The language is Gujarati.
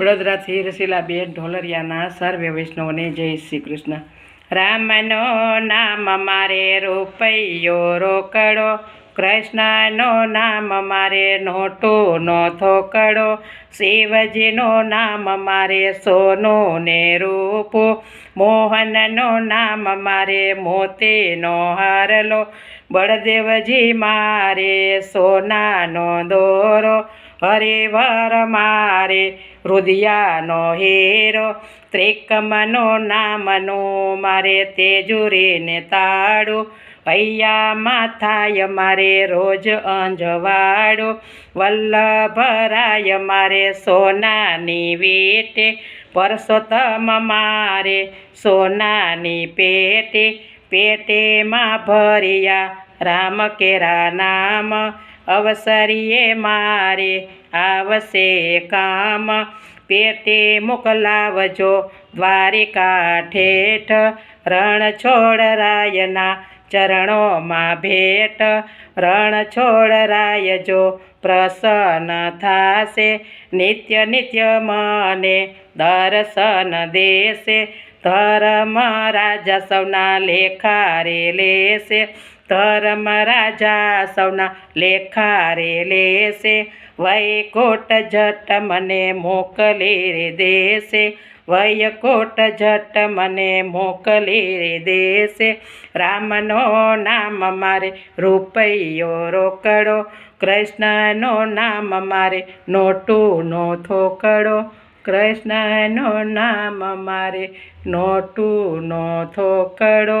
વડોદરાથી રસીલાબેન ઢોલરિયાના સર્વે વૈષ્ણવને જય શ્રી કૃષ્ણ. રામનો નામ મારે રૂપૈયો રોકડો, કૃષ્ણનો નામ મારે નોટો નો થોકડો, શિવજીનો નામ મારે સોનો ને રૂપો, મોહનનો નામ મારે મોતીનો હારલો, બળદેવજી મારે સોનાનો દોરો હરિવર મારે રુદિયાનો હેરો, ત્રિકમનો નામનો મારે તેજુરીને તાળું, પૈયા માથાય મારે રોજ અંજવાળું, વલ્લભરાય મારે સોનાની વેટે, પરસોત્તમ મારે સોનાની પેટે, પેટેમાં ભર્યા રામ કેરા નામ અવસરીએ મારે આવશે કામ. પેટે મોકલાવજો દ્વારિકા ઠેઠ રણ છોડરાયના ચરણોમાં ભેટ. રણ છોડ જો પ્રસન્ન થાશે, નિત્ય નિત્ય મને દર્શન દેશે. ધર્મ રાજા સૌના લેખારે લેશે. ધર્મ રાજા સૌના લેખારે લેશે. વૈકોટ જટ મને મોકલી રે દેશે. વૈકોટ જટ મને મોકલી રે દેશે. રામનો નામ મારે રૂપૈયો રોકડો. કૃષ્ણનો નામ મારે નોટુનો થોકડો. કૃષ્ણનો નામ મારે નોટુનો થોકડો.